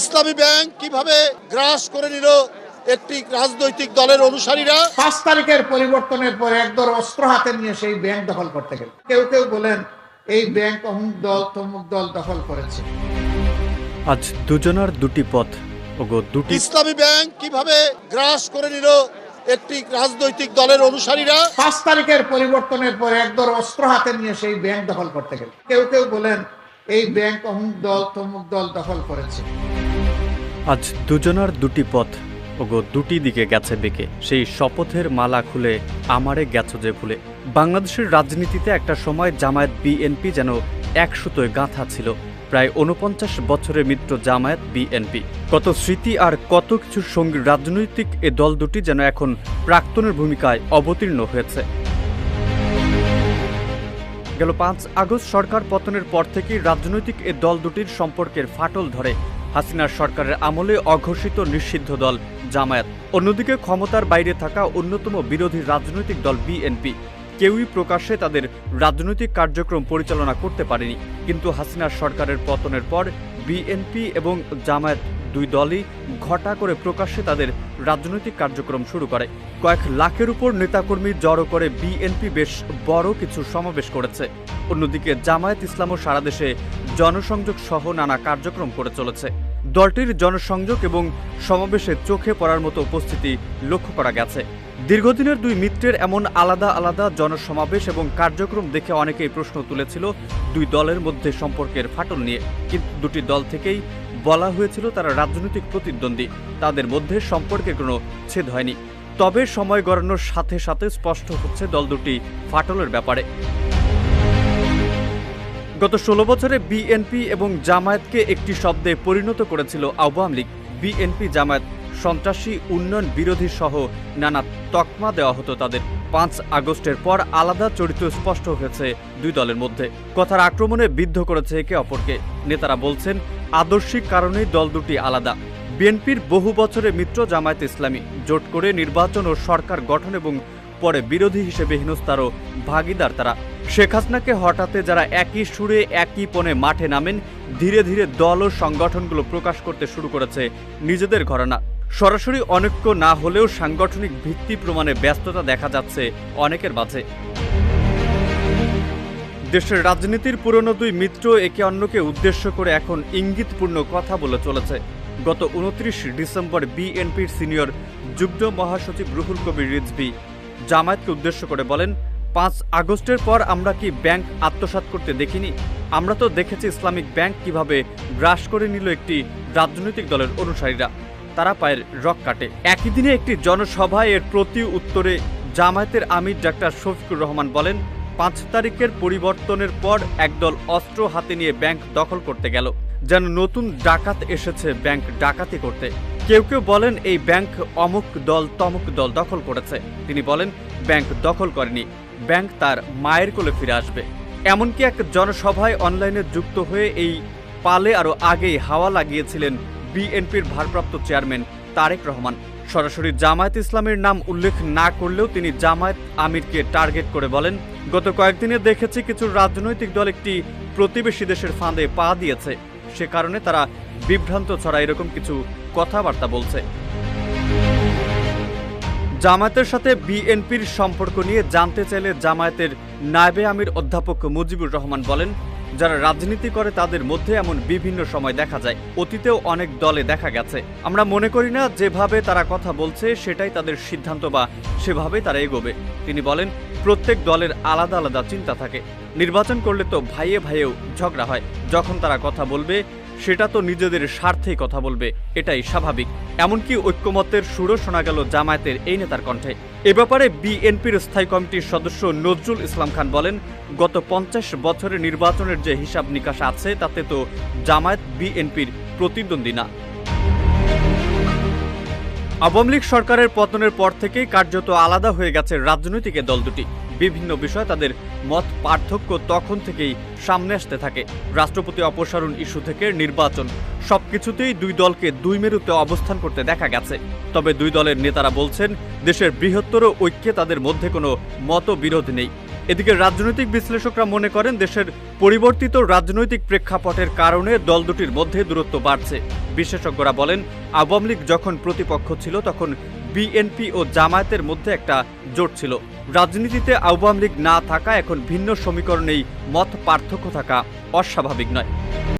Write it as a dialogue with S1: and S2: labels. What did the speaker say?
S1: ইসলামী ব্যাংক কিভাবে গ্রাস করে নিল একটি রাজনৈতিক দলের অনুসারীরা
S2: পাঁচ তারিখের পরিবর্তনের পর একদল অস্ত্র হাতে নিয়ে সেই ব্যাংক দখল করতে গেল কেউ কেউ বলেন এই ব্যাংক অমুক দল তমুক দল দখল করেছে
S3: আজ দুজনার দুটি পথ ওগো দুটি
S1: ইসলামী ব্যাংক কিভাবে গ্রাস করে নিল একটি রাজনৈতিক দলের অনুসারীরা
S2: পাঁচ তারিখের পরিবর্তনের পর একদল অস্ত্র হাতে নিয়ে সেই ব্যাংক দখল করতে গেল কেউ কেউ বলেন এই ব্যাংক অমুক দল তমুক দল দখল করেছে
S3: আজ দুজনার দুটি পথ ওগো দুটি দিকে গেছে বেঁকে সেই শপথের মালা খুলে আমারে গেছ যে ভুলে বাংলাদেশের রাজনীতিতে একটা সময় জামায়াত বিএনপি যেন এক সুতোয় গাঁথা ছিল প্রায় উনপঞ্চাশ বছরের মিত্র জামায়াত বিএনপি কত স্মৃতি আর কত কিছু সঙ্গী রাজনৈতিক এ দল দুটি যেন এখন প্রাক্তনের ভূমিকায় অবতীর্ণ হয়েছে গেল পাঁচ আগস্ট সরকার পতনের পর থেকেই রাজনৈতিক এ দল দুটির সম্পর্কের ফাটল ধরে হাসিনার সরকারের আমলে অঘোষিত নিষিদ্ধ দল জামায়াত অন্যদিকে ক্ষমতার বাইরে থাকা অন্যতম বিরোধী রাজনৈতিক দল বিএনপি কেউই প্রকাশ্যে তাদের রাজনৈতিক কার্যক্রম পরিচালনা করতে পারেনি কিন্তু হাসিনার সরকারের পতনের পর বিএনপি এবং জামায়াত দুই দলই ঘটা করে প্রকাশ্যে তাদের রাজনৈতিক কার্যক্রম শুরু করে কয়েক লাখের উপর নেতাকর্মী জড়ো করে বিএনপি বেশ বড় কিছু সমাবেশ করেছে অন্যদিকে জামায়াত ইসলামও সারা দেশে জনসংযোগ সহ নানা কার্যক্রম করে চলেছে দলটির জনসংযোগ এবং সমাবেশে চোখে পড়ার মতো উপস্থিতি লক্ষ্য করা গেছে দীর্ঘদিনের দুই মিত্রের এমন আলাদা আলাদা জনসমাবেশ এবং কার্যক্রম দেখে অনেকেই প্রশ্ন তুলেছিল দুই দলের মধ্যে সম্পর্কের ফাটল নিয়ে কিন্তু দুটি দল থেকেই বলা হয়েছিল তারা রাজনৈতিক প্রতিদ্বন্দ্বী তাদের মধ্যে সম্পর্কে কোনো ছেদ হয়নি তবে সময় গড়ানোর সাথে সাথে স্পষ্ট হচ্ছে দল দুটি ফাটলের ব্যাপারে গত ষোলো বছরে বিএনপি এবং জামায়াতকে একটি শব্দে পরিণত করেছিল আওয়ামী লীগ বিএনপি জামায়াত সন্ত্রাসী উন্নয়ন বিরোধী সহ নানা তকমা দেওয়া হতো তাদের পাঁচ আগস্টের পর আলাদা চরিত্র স্পষ্ট হয়েছে দুই দলের মধ্যে কথার আক্রমণে বিদ্ধ করেছে একে অপরকে নেতারা বলছেন আদর্শিক কারণেই দল দুটি আলাদা বিএনপির বহু বছরের মিত্র জামায়াত ইসলামী জোট করে নির্বাচন ও সরকার গঠন এবং পরে বিরোধী হিসেবে ও ভাগিদার তারা শেখ হাসনাকে হঠাতে যারা একই সুরে একই পণে মাঠে নামেন ধীরে ধীরে দল ও সংগঠনগুলো প্রকাশ করতে শুরু করেছে নিজেদের ঘরানা সরাসরি অনৈক্য না হলেও সাংগঠনিক ভিত্তি প্রমাণে ব্যস্ততা দেখা যাচ্ছে অনেকের মাঝে দেশের রাজনীতির পুরনো দুই মিত্র একে অন্যকে উদ্দেশ্য করে এখন ইঙ্গিতপূর্ণ কথা বলে চলেছে গত উনত্রিশ ডিসেম্বর বিএনপির সিনিয়র যুগ্ম মহাসচিব রুহুল কবির রিজভি জামায়াতকে উদ্দেশ্য করে বলেন পাঁচ আগস্টের পর আমরা কি ব্যাংক আত্মসাত করতে দেখিনি আমরা তো দেখেছি ইসলামিক ব্যাংক কিভাবে গ্রাস করে নিল একটি রাজনৈতিক দলের অনুসারীরা তারা পায়ের রক কাটে একই দিনে একটি জনসভায় এর প্রতি উত্তরে জামায়াতের আমির ডাক্তার শফিকুর রহমান বলেন পাঁচ তারিখের পরিবর্তনের পর একদল অস্ত্র হাতে নিয়ে ব্যাংক দখল করতে গেল যেন নতুন ডাকাত এসেছে ব্যাংক ডাকাতি করতে কেউ কেউ বলেন এই ব্যাংক অমুক দল তমুক দল দখল করেছে তিনি বলেন ব্যাংক দখল করেনি ব্যাংক তার মায়ের কোলে ফিরে আসবে এমনকি এক জনসভায় অনলাইনে যুক্ত হয়ে এই পালে আরও আগেই হাওয়া লাগিয়েছিলেন বিএনপির ভারপ্রাপ্ত চেয়ারম্যান তারেক রহমান সরাসরি জামায়াত ইসলামের নাম উল্লেখ না করলেও তিনি জামায়াত আমিরকে টার্গেট করে বলেন গত কয়েকদিনে দেখেছি কিছু রাজনৈতিক দল একটি প্রতিবেশী দেশের ফাঁদে পা দিয়েছে সে কারণে তারা বিভ্রান্ত ছড়া এরকম কিছু কথাবার্তা বলছে জামায়াতের সাথে বিএনপির সম্পর্ক নিয়ে জানতে চাইলে জামায়াতের নায়বে আমির অধ্যাপক মুজিবুর রহমান বলেন যারা রাজনীতি করে তাদের মধ্যে এমন বিভিন্ন সময় দেখা যায় অতীতেও অনেক দলে দেখা গেছে আমরা মনে করি না যেভাবে তারা কথা বলছে সেটাই তাদের সিদ্ধান্ত বা সেভাবে তারা এগোবে তিনি বলেন প্রত্যেক দলের আলাদা আলাদা চিন্তা থাকে নির্বাচন করলে তো ভাইয়ে ভাইয়েও ঝগড়া হয় যখন তারা কথা বলবে সেটা তো নিজেদের স্বার্থেই কথা বলবে এটাই স্বাভাবিক এমনকি ঐক্যমতের সুরও শোনা গেল জামায়াতের এই নেতার কণ্ঠে এ ব্যাপারে বিএনপির স্থায়ী কমিটির সদস্য নজরুল ইসলাম খান বলেন গত পঞ্চাশ বছরের নির্বাচনের যে হিসাব নিকাশ আছে তাতে তো জামায়াত বিএনপির প্রতিদ্বন্দ্বী না আওয়ামী লীগ সরকারের পতনের পর থেকেই কার্যত আলাদা হয়ে গেছে রাজনৈতিক দল দুটি বিভিন্ন বিষয়ে তাদের মত পার্থক্য তখন থেকেই সামনে আসতে থাকে রাষ্ট্রপতি অপসারণ ইস্যু থেকে নির্বাচন সব কিছুতেই দুই দলকে দুই মেরুতে অবস্থান করতে দেখা গেছে তবে দুই দলের নেতারা বলছেন দেশের বৃহত্তর ঐক্যে তাদের মধ্যে কোনো মতবিরোধ নেই এদিকে রাজনৈতিক বিশ্লেষকরা মনে করেন দেশের পরিবর্তিত রাজনৈতিক প্রেক্ষাপটের কারণে দল দুটির মধ্যে দূরত্ব বাড়ছে বিশেষজ্ঞরা বলেন আওয়ামী লীগ যখন প্রতিপক্ষ ছিল তখন বিএনপি ও জামায়াতের মধ্যে একটা জোট ছিল রাজনীতিতে আওয়ামী লীগ না থাকা এখন ভিন্ন সমীকরণেই মত পার্থক্য থাকা অস্বাভাবিক নয়